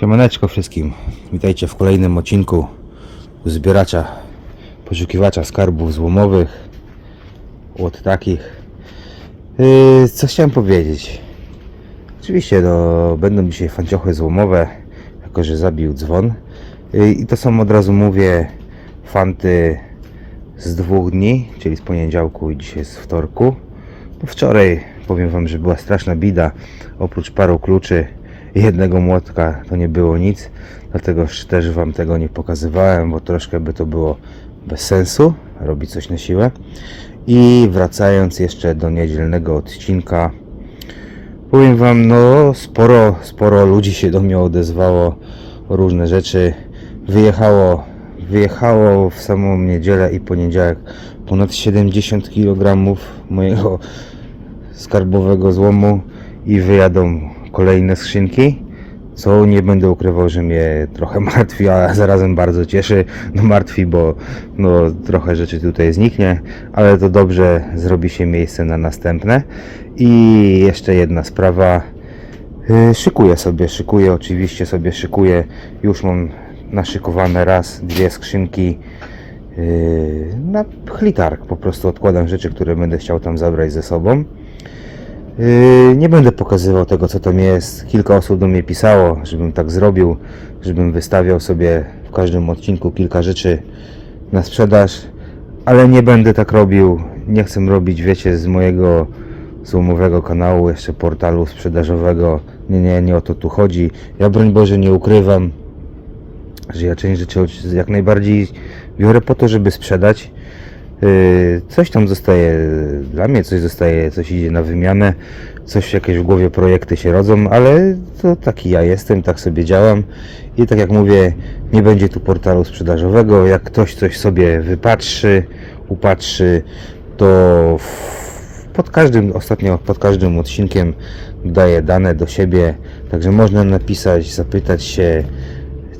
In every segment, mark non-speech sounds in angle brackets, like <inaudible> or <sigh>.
Siemaneczko wszystkim. Witajcie w kolejnym odcinku zbieracza, poszukiwacza skarbów złomowych. Od takich. Yy, co chciałem powiedzieć? Oczywiście no, będą dzisiaj fanciochy złomowe, jako że zabił dzwon. Yy, I to są od razu mówię fanty z dwóch dni, czyli z poniedziałku i dzisiaj z wtorku. No wczoraj powiem wam, że była straszna bida. Oprócz paru kluczy jednego młotka to nie było nic. Dlatego też wam tego nie pokazywałem, bo troszkę by to było bez sensu robić coś na siłę. I wracając jeszcze do niedzielnego odcinka, powiem wam, no sporo, sporo ludzi się do mnie odezwało różne rzeczy. Wyjechało, wyjechało w samą niedzielę i poniedziałek ponad 70 kg mojego skarbowego złomu i wyjadą kolejne skrzynki. Co nie będę ukrywał, że mnie trochę <laughs> martwi, a zarazem bardzo cieszy. No martwi, bo no, trochę rzeczy tutaj zniknie, ale to dobrze zrobi się miejsce na następne. I jeszcze jedna sprawa. Yy, Szykuję sobie, szykuję, oczywiście sobie szykuję. Już mam naszykowane raz, dwie skrzynki yy, na chlitark. Po prostu odkładam rzeczy, które będę chciał tam zabrać ze sobą. Yy, Nie będę pokazywał tego, co tam jest. Kilka osób do mnie pisało, żebym tak zrobił, żebym wystawiał sobie w każdym odcinku kilka rzeczy na sprzedaż, ale nie będę tak robił. Nie chcę robić, wiecie, z mojego złomowego kanału, jeszcze portalu sprzedażowego. Nie, nie, nie o to tu chodzi. Ja broń Boże nie ukrywam, że ja część rzeczy jak najbardziej biorę po to, żeby sprzedać. Yy, Coś tam zostaje dla mnie, coś zostaje, coś idzie na wymianę, coś jakieś w głowie projekty się rodzą, ale to taki ja jestem, tak sobie działam i tak jak mówię, nie będzie tu portalu sprzedażowego. Jak ktoś coś sobie wypatrzy, upatrzy, to pod każdym, ostatnio pod każdym odcinkiem daję dane do siebie, także można napisać, zapytać się,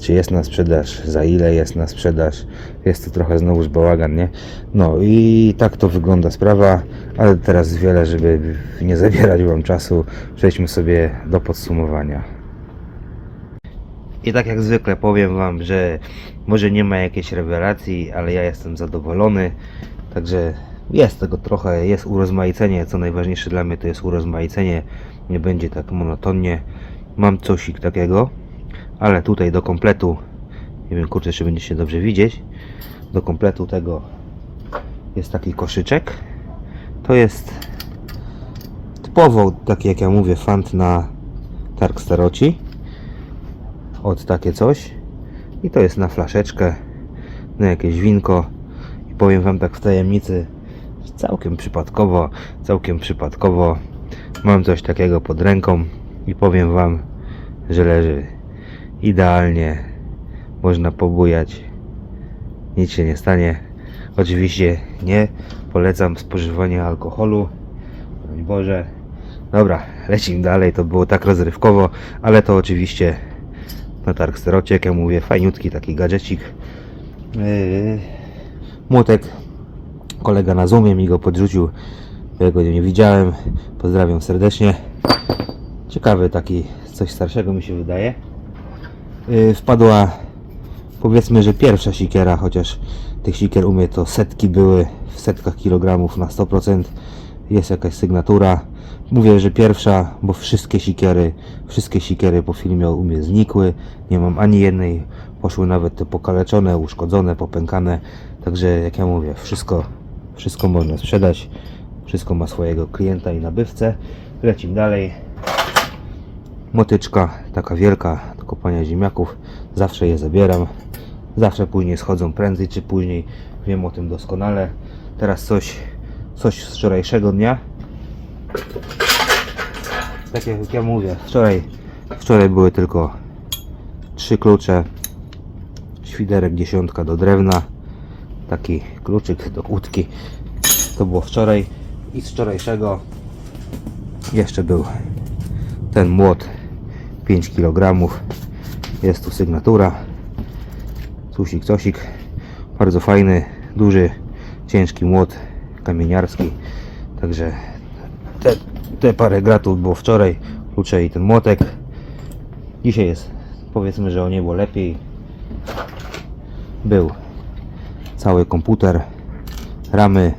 czy jest na sprzedaż, za ile jest na sprzedaż. Jest to trochę znowuż bałagan, nie? No i tak to wygląda sprawa, ale teraz wiele, żeby nie zabierać Wam czasu, przejdźmy sobie do podsumowania. I tak jak zwykle powiem Wam, że może nie ma jakiejś rewelacji, ale ja jestem zadowolony, także jest tego trochę, jest urozmaicenie, co najważniejsze dla mnie to jest urozmaicenie, nie będzie tak monotonnie. Mam cosik takiego, ale tutaj do kompletu, nie wiem kurczę czy będzie się dobrze widzieć, do kompletu tego jest taki koszyczek. To jest typowo, taki jak ja mówię, fant na targ staroci. Od takie coś. I to jest na flaszeczkę, na jakieś winko. I powiem Wam tak w tajemnicy, całkiem przypadkowo, całkiem przypadkowo mam coś takiego pod ręką i powiem Wam, że leży idealnie. Można pobujać. Nic się nie stanie. Oczywiście nie polecam spożywania alkoholu. Broń Boże. Dobra, lecimy dalej. To było tak rozrywkowo, ale to oczywiście na targ sterocie, jak ja mówię, fajniutki taki gadżecik. Yy, młotek. Kolega na Zoomie mi go podrzucił. Ja go nie widziałem. Pozdrawiam serdecznie. Ciekawy taki, coś starszego mi się wydaje. Yy, wpadła powiedzmy, że pierwsza sikiera, chociaż tych sikier u mnie to setki były, w setkach kilogramów na 100%. Jest jakaś sygnatura. Mówię, że pierwsza, bo wszystkie sikiery, wszystkie sikiery po filmie u mnie znikły. Nie mam ani jednej, poszły nawet te pokaleczone, uszkodzone, popękane. Także jak ja mówię, wszystko, wszystko można sprzedać. Wszystko ma swojego klienta i nabywcę. Lecimy dalej. Motyczka, taka wielka do kopania ziemniaków. Zawsze je zabieram. Zawsze później schodzą prędzej czy później. Wiem o tym doskonale. Teraz coś, coś z wczorajszego dnia. Tak jak ja mówię, wczoraj, wczoraj były tylko trzy klucze. Świderek dziesiątka do drewna. Taki kluczyk do kłódki. To było wczoraj. I z wczorajszego jeszcze był ten młot 5 kg jest tu sygnatura. Cusik cosik bardzo fajny duży ciężki młot kamieniarski. Także te, te parę gratów było wczoraj. Klucze i ten młotek. Dzisiaj jest powiedzmy, że o niebo lepiej. Był cały komputer, ramy,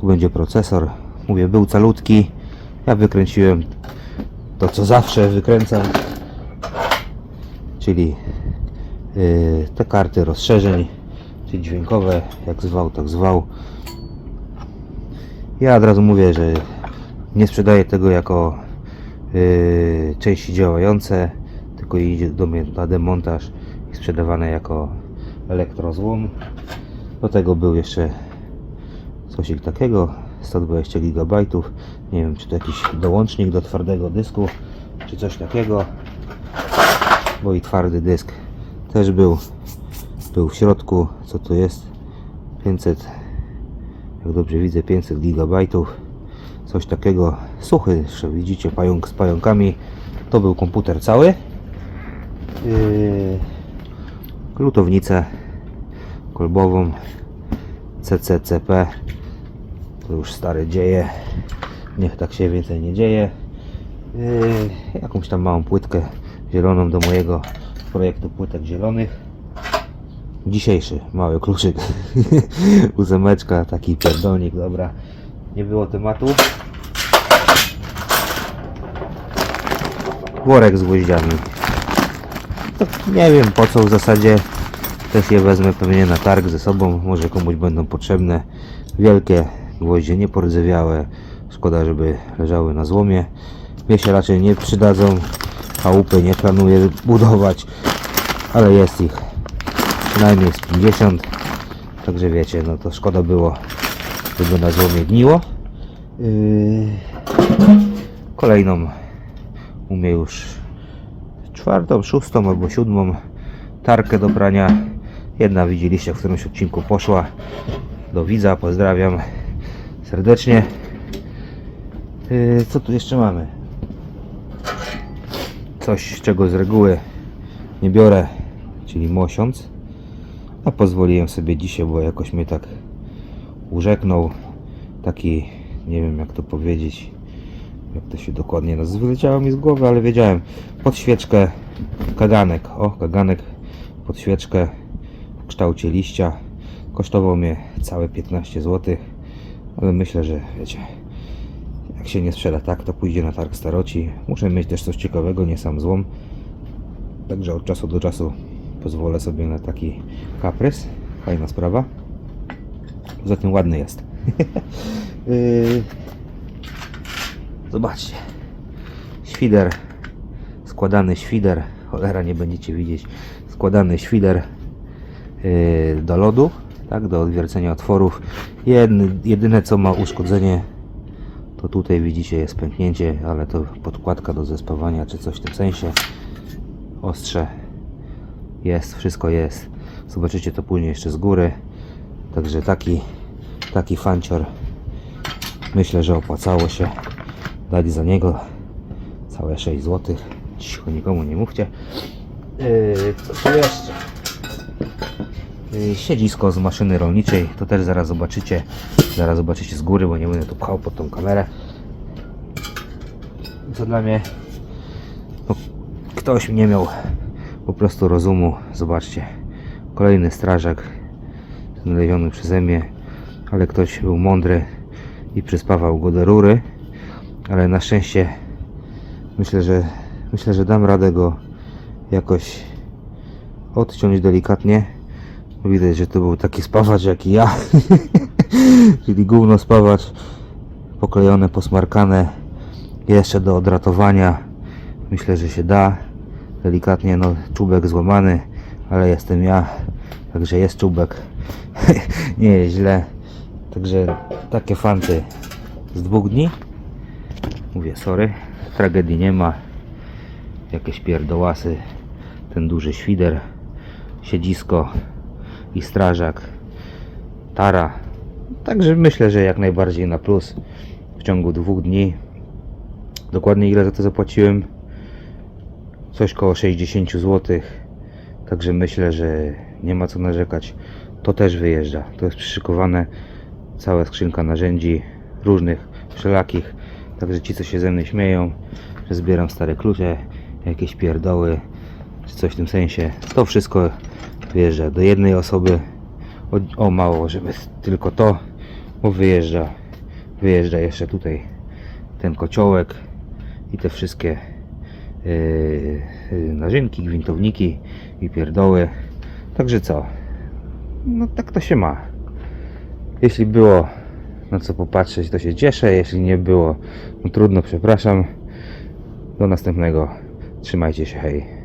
tu będzie procesor. Mówię, był calutki. Ja wykręciłem to, co zawsze wykręcam, czyli yy, te karty rozszerzeń, czyli dźwiękowe, jak zwał, tak zwał. Ja od razu mówię, że nie sprzedaję tego jako yy, części działające, tylko idzie do mnie na demontaż i sprzedawane jako elektrozłom. Do tego był jeszcze coś takiego, 120 GB. Nie wiem, czy to jakiś dołącznik do twardego dysku, czy coś takiego. Bo i twardy dysk też był. Był w środku. Co to jest? 500, jak dobrze widzę, 500 GB. Coś takiego. Suchy, jeszcze widzicie, pająk z pająkami. To był komputer cały. Yy, lutownicę kolbową CCCP to już stare dzieje. Niech tak się więcej nie dzieje. Yy, jakąś tam małą płytkę zieloną do mojego projektu płytek zielonych. Dzisiejszy mały kluczyk <laughs> ósemeczka taki pierdolnik dobra. Nie było tematu. Worek z gwoździami. To nie wiem po co w zasadzie. Też je wezmę pewnie na targ ze sobą, może komuś będą potrzebne. Wielkie gwoździe, nie porzewiałe. Szkoda, żeby leżały na złomie. Mnie się raczej nie przydadzą. Chałupy nie planuję budować, ale jest ich przynajmniej z 50. Także wiecie, no to szkoda było, żeby na złomie gniło. Yy... Kolejną umie już czwartą, szóstą albo siódmą tarkę do prania. Jedna widzieliście w którymś odcinku poszła do widza, pozdrawiam serdecznie. Yy, co tu jeszcze mamy? Coś, czego z reguły nie biorę, czyli mosiąc. A pozwoliłem sobie dzisiaj, bo jakoś mnie tak urzeknął. Taki, nie wiem jak to powiedzieć, jak to się dokładnie nazywa. Mi z głowy, ale wiedziałem. Pod świeczkę kaganek. O, kaganek pod świeczkę w kształcie liścia. Kosztował mnie całe 15 zł, ale myślę, że wiecie, jak się nie sprzeda tak, to pójdzie na targ staroci. Muszę mieć też coś ciekawego, nie sam złom. Także od czasu do czasu pozwolę sobie na taki kaprys. Fajna sprawa. Poza tym ładny jest. Yy, <laughs> Zobaczcie. Świder. Składany świder. Cholera nie będziecie widzieć. Składany świder yy, do lodu. Tak, do odwiercenia otworów. Jedny, jedyne co ma uszkodzenie to tutaj widzicie jest pęknięcie, ale to podkładka do zespawania czy coś w tym sensie. Ostrze jest, wszystko jest. Zobaczycie to później jeszcze z góry. Także taki, taki fancior myślę, że opłacało się dać za niego całe 6 zł. Cicho, nikomu nie mówcie. Yy, co tu jeszcze? Yy, siedzisko z maszyny rolniczej, to też zaraz zobaczycie. Zaraz zobaczycie z góry, bo nie będę tu pchał pod tą kamerę. Co dla mnie, no, ktoś nie miał po prostu rozumu. Zobaczcie, kolejny strażak znaleziony przeze mnie, ale ktoś był mądry i przyspawał go do rury ale na szczęście myślę, że myślę, że dam radę go jakoś odciąć delikatnie. Widać, że to był taki spawacz jak i ja. <laughs> Czyli gówno spawacz poklejone, posmarkane jeszcze do odratowania. Myślę, że się da. Delikatnie, no czubek złamany, ale jestem ja. Także jest czubek. <laughs> Nie jest źle. Także takie fanty z dwóch dni. Mówię, sorry, tragedii nie ma. Jakieś pierdołasy, ten duży świder, siedzisko i strażak, tara. Także myślę, że jak najbardziej na plus w ciągu dwóch dni. Dokładnie ile za to zapłaciłem? Coś koło 60 zł. Także myślę, że nie ma co narzekać. To też wyjeżdża. To jest przyszykowane cała skrzynka narzędzi różnych, wszelakich. Także ci, co się ze mnie śmieją, że zbieram stare klucze, jakieś pierdoły, czy coś w tym sensie. To wszystko wyjeżdża do jednej osoby. O, o mało, żeby tylko to, bo wyjeżdża, wyjeżdża jeszcze tutaj ten kociołek i te wszystkie yy, yy, narzynki, gwintowniki i pierdoły. Także co? No tak to się ma. Jeśli było na co popatrzeć, to się cieszę. Jeśli nie było, no trudno, przepraszam. Do następnego. Trzymajcie się, hej.